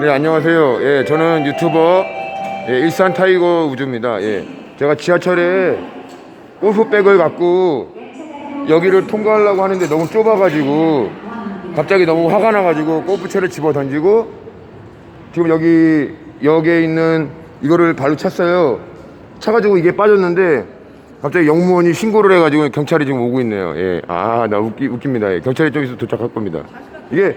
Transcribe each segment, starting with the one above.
네 안녕하세요. 예 저는 유튜버 예, 일산 타이거 우주입니다. 예 제가 지하철에 골프백을 갖고 여기를 통과하려고 하는데 너무 좁아가지고 갑자기 너무 화가 나가지고 골프채를 집어 던지고 지금 여기 역에 있는 이거를 발로 찼어요. 차가지고 이게 빠졌는데 갑자기 영무원이 신고를 해가지고 경찰이 지금 오고 있네요. 예, 아 나 웃기 웃깁니다. 예, 경찰이 좀 있어 도착할 겁니다. 이게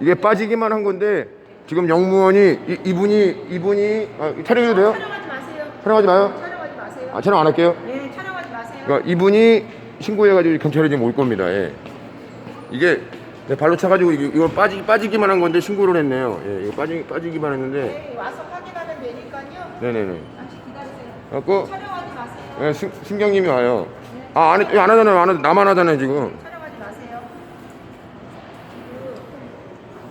이게 빠지기만 한 건데 지금 영무원이 이, 이분이 이분이 아, 촬영해도 돼요? 촬영하지 마세요. 촬영하지 마요. 촬영하지 마세요. 아 촬영 안 할게요. 네, 촬영하지 마세요. 그러니까 이분이 신고해가지고 경찰이 지금 올 겁니다. 예. 이게 내 발로 차가지고 이거, 이거 빠지 빠지기만 한 건데 신고를 했네요. 예, 이거 빠지 빠지기만 했는데. 네, 와서 확인하면 되니까요. 네네네. 잠시 기다리세요. 갖고 촬영하지 마세요. 예, 승, 승경님이 와요. 아, 안, 해- 안 하잖아요. 안 하, 나만 하잖아요, 지금. 촬영하지 마세요.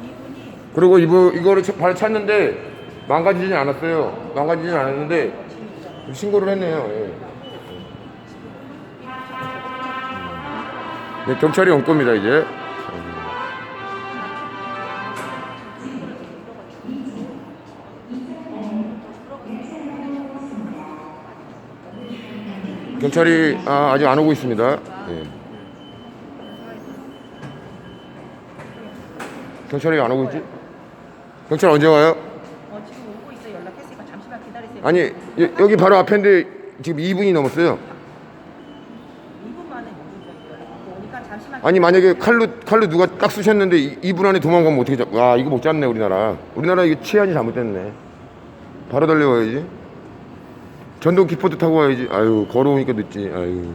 그 이분이 그리고 이거, 이거를 차- 발 찼는데 망가지진 않았어요. 망가지진 않았는데 신고를 했네요. 예. 네, 경찰이 온 겁니다, 이제. 경찰이 아, 아직 안 오고 있습니다. 예. 경찰이 안 오고 있지? 경찰 언제 와요? 어, 지금 오고 있어요. 연락했으니까 잠시만 기다리세요. 아니 여, 여기 바로 앞인데 지금 2분이 넘었어요. 2분 만에 오니까 잠시만. 아니 만약에 칼로 칼로 누가 딱 쑤셨는데 2 분 안에 도망가면 어떻게 잡? 와 이거 못 잡네 우리나라. 우리나라 이거 치안이 잘못됐네. 바로 달려와야지. 전동 기포드 타고 와야지. 아유 걸어오니까 늦지. 아유.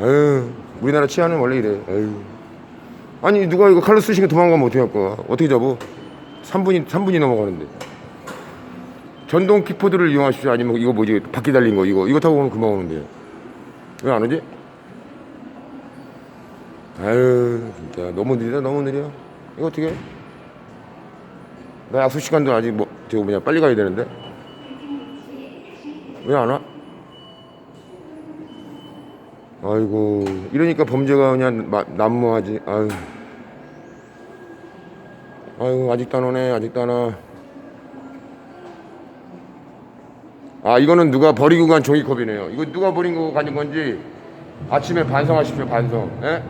아유 우리나라 치안은 원래 이래. 아유. 아니 누가 이거 칼로 쑤시게 도망가면 어떻게 할 거야? 어떻게 잡어? 3분이 3분이 넘어가는데. 전동 키포드를 이용하십시오. 아니면 이거 뭐지? 바퀴 달린 거 이거 이거 타고 오면 금방 오는데요. 왜안 오지? 아유 진짜 너무 느리다 너무 느려. 이거 어떻게? 해? 나 약속 시간도 아직 뭐 저거 뭐냐 빨리 가야 되는데 왜 안 와? 아이고 이러니까 범죄가 그냥 마- 난무하지. 아유. 아유 아직도 안 오네 아직도 안 와. 아 이거는 누가 버리고 간 종이컵이네요. 이거 누가 버리고 가진 건지 아침에 반성하십시오 반성. 예?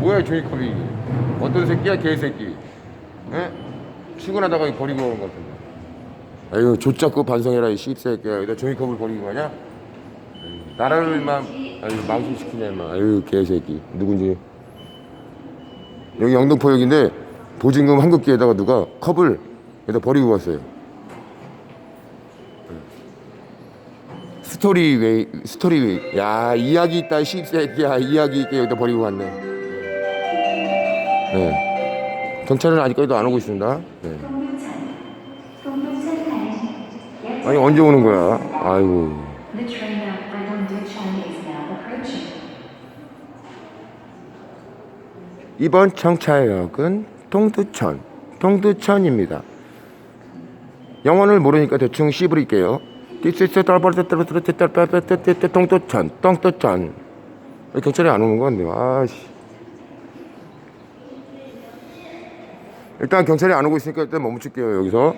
뭐야 이 종이컵이? 어떤 새끼야 개새끼. 예? 출근하다가 버리고 온것 같은데. 아유 조 잡고 반성해라 이 씹새끼야. 여기다 종이컵을 버리고 가냐? 나라를만 아유 망신 시키냐 임마. 아유 개새끼. 누군지. 여기 영등포역인데 보증금 한국기에다가 누가 컵을 여기다 버리고 갔어요. 스토리 웨이 스토리 웨이 야 이야기 있다 씹새끼야 이야기 있게 여기다 버리고 갔네 네 경찰은 아직까지도 안 오고 있습니다 네. 아니 언제 오는 거야 아이고 이번 청차역은 동두천 동두천입니다. 영어를 모르니까 대충 씹으릴게요. 동두천 동두천. 왜 경찰이 안 오는 건데 아씨. 일단 경찰이 안 오고 있으니까 일단 멈출게요 여기서